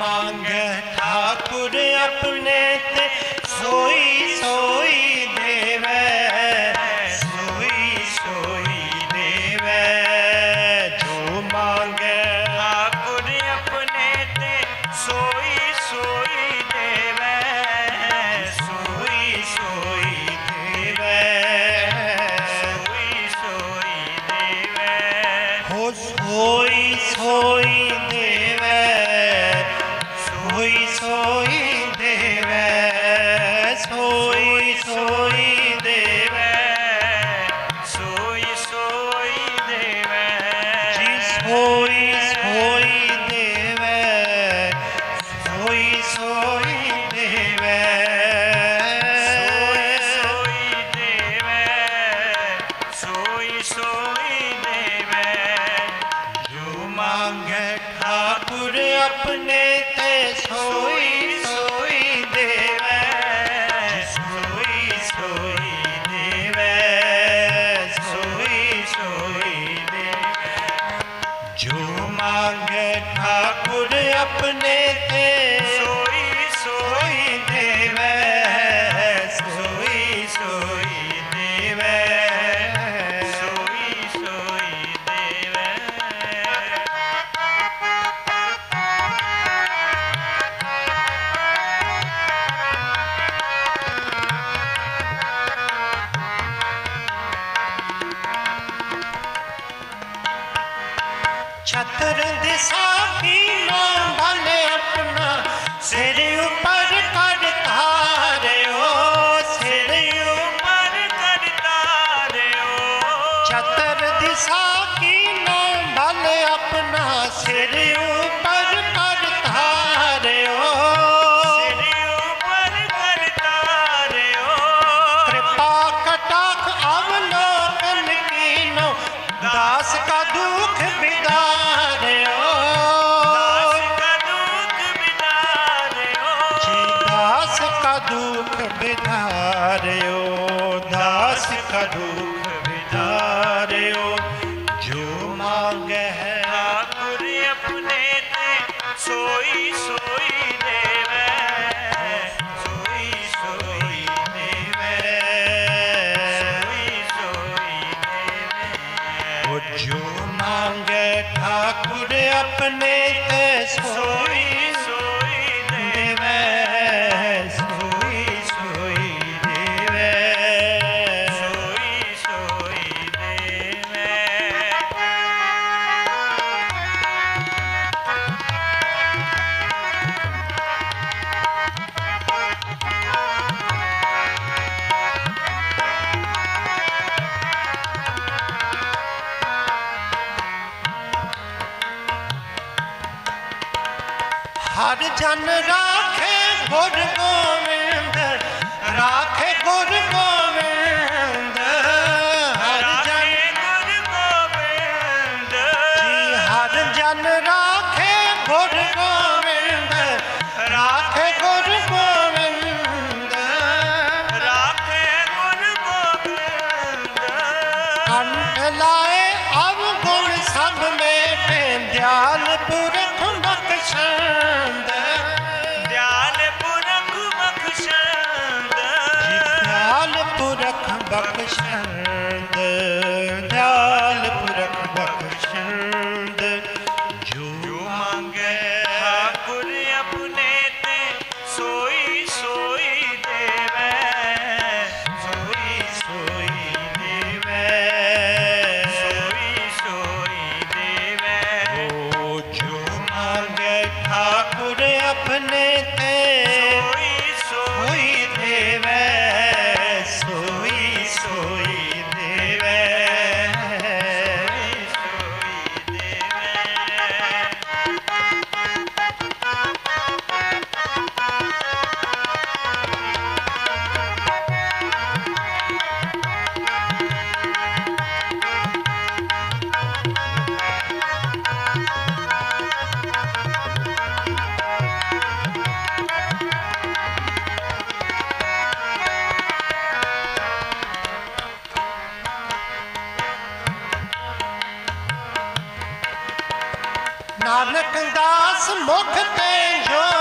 ਮੰਗੇ ਠਾਕੁਰ ਆਪਣੇ ਤੇ ਸੋਈ ਸੋ ਸੋਈ ਦੇਵੈ ਸੋਈ ਸੋਈ ਦੇਵੈ ਸੋਈ ਸੋਈ ਦੇਵੈ। ਸੋਈ ਸੋਈ ਦੇਵੈ। ਜਿਸ अपने Yes. ਵਿਦਾਰਿਓ ਦਾਸ ਕਾ ਦੁਖ ਵਿਦਾਰਿਓ ਜੋ ਮੰਗੇ ਹੈ ਆਤੁਰ ਆਪਣੇ ਤੇ ਸੋਈ ਸੋਈ ਜੋ ਮੰਗੇ ਠਾਕੁਰ ਆਪਣੇ ਤੇ ਸੋਈ ਹਰ ਜਨ ਰਾਖੇ ਗੁਰ ਗੋਵਿੰਦ ਰਾਖੇ ਗੁਰ ਗੋਵਿੰਦ ਹਰ ਜਨ ਗੁਰ ਗੋਵਿੰਦ। ਜੀ ਹਰ ਜਨ ਰਾਖੇ ਗੁਰ ਗੋਵਿੰਦ ਰਾਖੇ ਗੁਰ ਗੋਵਿੰਦ। ਰਾਖੇ ਗੁਰ ਗੋਵਿੰਦ। ਕੰਠ ਲਾਏ ਅਵ ਗੁਣ ਸਭ ਮੇ ਪੈਂਦਿਆਲਪੁਰ Chanda ਦਾਸ ਮੁਖ